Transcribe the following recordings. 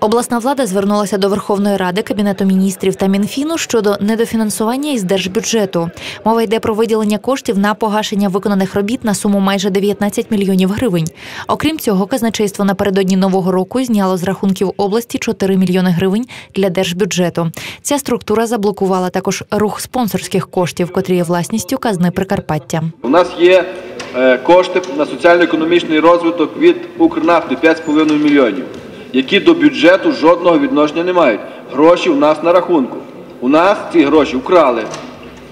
Обласна влада звернулася до Верховної Ради, Кабінету міністрів та Мінфіну щодо недофінансування із держбюджету. Мова йде про виділення коштів на погашення виконаних робіт на суму майже 19 мільйонів гривень. Окрім цього, казначейство напередодні нового року зняло з рахунків області 4 мільйони гривень для держбюджету. Ця структура заблокувала також рух спонсорських коштів, котрі є власністю казни Прикарпаття. У нас є е, кошти на соціально-економічний розвиток від Укрнафти 5,5 мільйонів, які до бюджету жодного відношення не мають. Гроші у нас на рахунку. У нас ці гроші вкрали,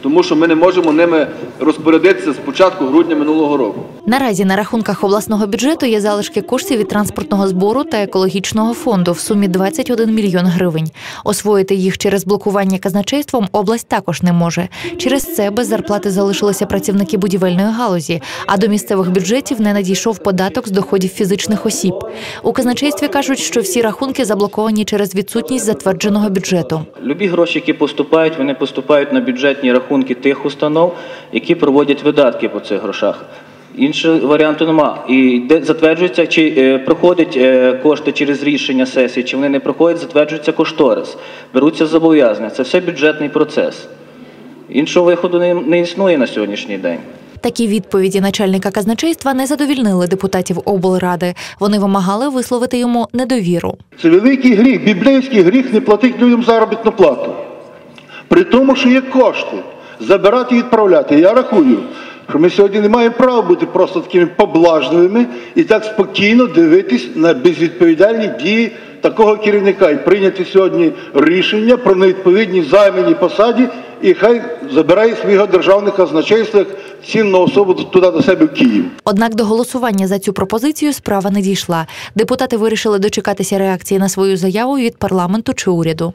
тому що ми не можемо ними розпорядитися з початку грудня минулого року. Наразі на рахунках обласного бюджету є залишки коштів від транспортного збору та екологічного фонду в сумі 21 мільйон гривень. Освоїти їх через блокування казначейством область також не може. Через це без зарплати залишилися працівники будівельної галузі, а до місцевих бюджетів не надійшов податок з доходів фізичних осіб. У казначействі кажуть, що всі рахунки заблоковані через відсутність затвердженого бюджету. Любі гроші, які поступають, вони поступають на бюджетні рахунки тих установ, які проводять видатки по цих грошах. Іншого варіанту нема. І де затверджується, чи е, проходять е, кошти через рішення сесії, чи вони не проходять, затверджується кошторис, беруться зобов'язання. Це все бюджетний процес. Іншого виходу не, не існує на сьогоднішній день. Такі відповіді начальника казначейства не задовільнили депутатів облради. Вони вимагали висловити йому недовіру. Це великий гріх, біблійський гріх не платити людям заробітну плату. При тому, що є кошти, забирати і відправляти. Я рахую, що ми сьогодні не маємо права бути просто такими поблажливими і так спокійно дивитись на безвідповідальні дії такого керівника і прийняти сьогодні рішення про невідповідність займаній посаді, і хай забирає свого державних казначейства цінну особу туди до себе в Київ. Однак до голосування за цю пропозицію справа не дійшла. Депутати вирішили дочекатися реакції на свою заяву від парламенту чи уряду.